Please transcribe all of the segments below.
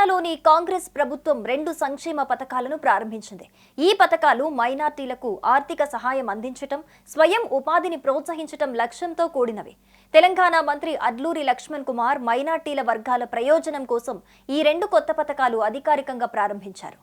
తెలంగాణలోని కాంగ్రెస్ ప్రభుత్వం రెండు సంక్షేమ పథకాలను ప్రారంభించింది. ఈ పథకాలు మైనార్టీలకు ఆర్థిక సహాయం అందించటం స్వయం ఉపాధిని ప్రోత్సహించటం లక్ష్యంతో కూడినవి. తెలంగాణ మంత్రి అడ్లూరి లక్ష్మణ్ కుమార్ మైనార్టీల వర్గాల ప్రయోజనం కోసం ఈ రెండు కొత్త పథకాలు అధికారికంగా ప్రారంభించారు.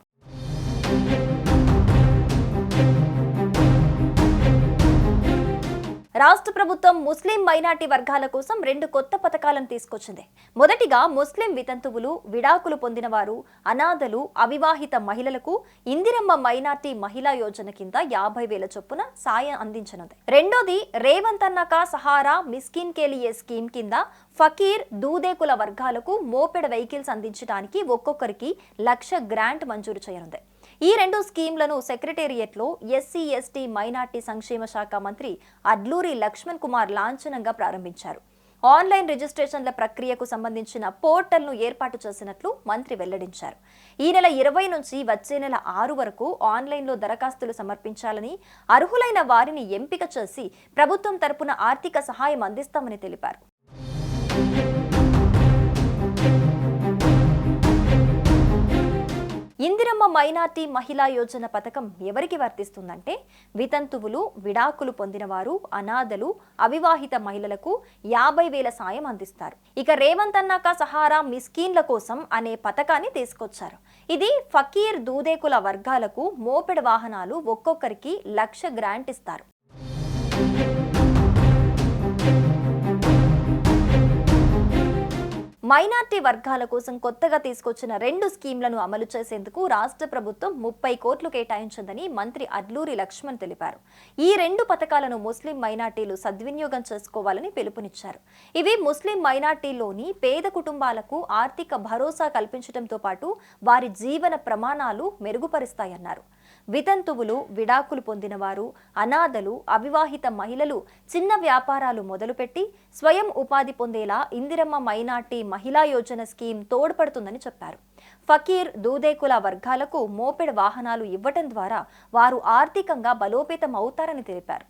రాష్ట్ర ప్రభుత్వం ముస్లిం మైనార్టీ వర్గాల కోసం రెండు కొత్త పథకాలను తీసుకొచ్చింది. మొదటిగా ముస్లిం వితంతువులు విడాకులు పొందిన వారు అనాథలు అవివాహిత మహిళలకు ఇందిరమ్మ మైనార్టీ మహిళా యోజన కింద యాభై వేల చొప్పున సాయం అందించనుంది. రెండోది రేవంత్ అన్నక సహారా మిస్కిన్ కేలియే స్కీమ్ కింద ఫకీర్ దూదేకుల వర్గాలకు మోపెడ్ వెహికల్స్ అందించడానికి ఒక్కొక్కరికి లక్ష గ్రాంట్ మంజూరు చేయనుంది. ఈ రెండు స్కీమ్లను సెక్రటేరియట్లో ఎస్సీ ఎస్టీ మైనార్టీ సంక్షేమ శాఖ మంత్రి అడ్లూరి లక్ష్మణ్ కుమార్ లాంఛనంగా ప్రారంభించారు. ఆన్లైన్ రిజిస్ట్రేషన్ల ప్రక్రియకు సంబంధించిన పోర్టల్ను ఏర్పాటు చేసినట్లు మంత్రి వెల్లడించారు. ఈ నెల ఇరవై నుంచి వచ్చే నెల ఆరు వరకు ఆన్లైన్లో దరఖాస్తులు సమర్పించాలని అర్హులైన వారిని ఎంపిక చేసి ప్రభుత్వం తరపున ఆర్థిక సహాయం అందిస్తామని తెలిపారు. ఇందిరమ్మ మైనార్టీ మహిళా యోజన పథకం ఎవరికి వర్తిస్తుందంటే వితంతువులు విడాకులు పొందినవారు అనాథలు అవివాహిత మహిళలకు యాభై వేల సాయం అందిస్తారు. ఇక రేవంత్ అన్నాక సహారా మిస్కీన్ల కోసం అనే పథకాన్ని తీసుకొచ్చారు. ఇది ఫకీర్ దూదేకుల వర్గాలకు మోపెడ వాహనాలు ఒక్కొక్కరికి లక్ష గ్రాంట్ ఇస్తారు. మైనార్టీ వర్గాల కోసం కొత్తగా తీసుకొచ్చిన రెండు స్కీమ్లను అమలు చేసేందుకు రాష్ట్ర ప్రభుత్వం ముప్పై కోట్లు కేటాయించిందని మంత్రి అడ్లూరి లక్ష్మణ్ తెలిపారు. ఈ రెండు పథకాలను ముస్లిం మైనార్టీలు సద్వినియోగం చేసుకోవాలని పిలుపునిచ్చారు. ఇవి ముస్లిం మైనార్టీలోని పేద కుటుంబాలకు ఆర్థిక భరోసా కల్పించడంతో పాటు వారి జీవన ప్రమాణాలు మెరుగుపరుస్తాయన్నారు. వితంతువులు విడాకులు పొందినవారు అనాథలు అవివాహిత మహిళలు చిన్న వ్యాపారాలు మొదలుపెట్టి స్వయం ఉపాధి పొందేలా ఇందిరమ్మ మైనార్టీ మహిళా యోజన స్కీమ్ తోడ్పడుతుందని చెప్పారు. ఫకీర్ దూదేకుల వర్గాలకు మోపెడ్ వాహనాలు ఇవ్వటం ద్వారా వారు ఆర్థికంగా బలోపేతం అవుతారని తెలిపారు.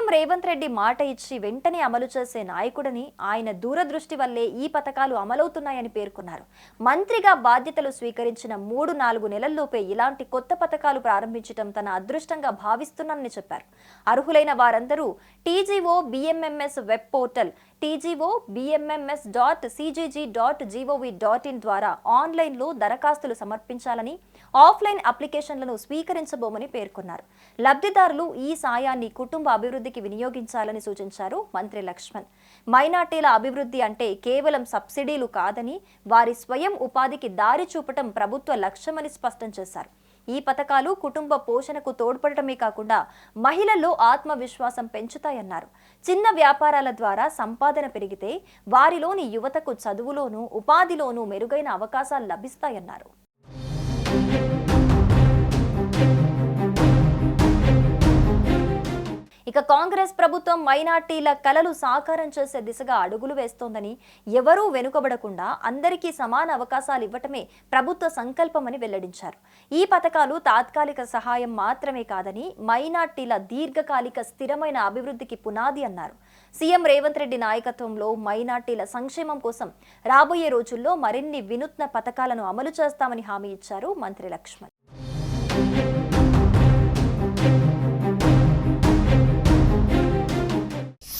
సీఎం రేవంత్ రెడ్డి మాట ఇచ్చి వెంటనే అమలు చేసే నాయకుడని ఆయన దూరదృష్టి వల్లే ఈ పథకాలు అమలవుతున్నాయని పేర్కొన్నారు. మంత్రిగా బాధ్యతలు స్వీకరించిన మూడు నాలుగు నెలల్లోపే ఇలాంటి కొత్త పథకాలు ప్రారంభించడం తన అదృష్టంగా భావిస్తున్నానని చెప్పారు. అర్హులైన వారందరూ TGO BMMS web portal TGO BMMS dot CGG dot GOV dot in ద్వారా ఆన్లైన్లో దరఖాస్తులు సమర్పించాలని ఆఫ్లైన్ అప్లికేషన్లను స్వీకరించబోమని పేర్కొన్నారు. లబ్ధిదారులు ఈ సాయాన్ని కుటుంబ అభివృద్ధికి వినియోగించాలని సూచించారు మంత్రి లక్ష్మణ్. మైనార్టీల అభివృద్ధి అంటే కేవలం సబ్సిడీలు కాదని వారి స్వయం ఉపాధికి దారి చూపటం ప్రభుత్వ లక్ష్యమని స్పష్టం చేశారు. ఈ పథకాలు కుటుంబ పోషణకు తోడ్పడటమే కాకుండా మహిళల్లో ఆత్మవిశ్వాసం పెంచుతాయన్నారు. చిన్న వ్యాపారాల ద్వారా సంపాదన పెరిగితే వారిలోని యువతకు చదువులోనూ ఉపాధిలోనూ మెరుగైన అవకాశాలు లభిస్తాయన్నారు. ఇక కాంగ్రెస్ ప్రభుత్వం మైనార్టీల కలలు సాకారం చేసే దిశగా అడుగులు వేస్తోందని ఎవరూ వెనుకబడకుండా అందరికీ సమాన అవకాశాలు ఇవ్వటమే ప్రభుత్వ సంకల్పమని వెల్లడించారు. ఈ పథకాలు తాత్కాలిక సహాయం మాత్రమే కాదని మైనార్టీల దీర్ఘకాలిక స్థిరమైన అభివృద్ధికి పునాది అన్నారు. సీఎం రేవంత్ రెడ్డి నాయకత్వంలో మైనార్టీల సంక్షేమం కోసం రాబోయే రోజుల్లో మరిన్ని వినూత్న పథకాలను అమలు చేస్తామని హామీ ఇచ్చారు మంత్రి లక్ష్మణ్.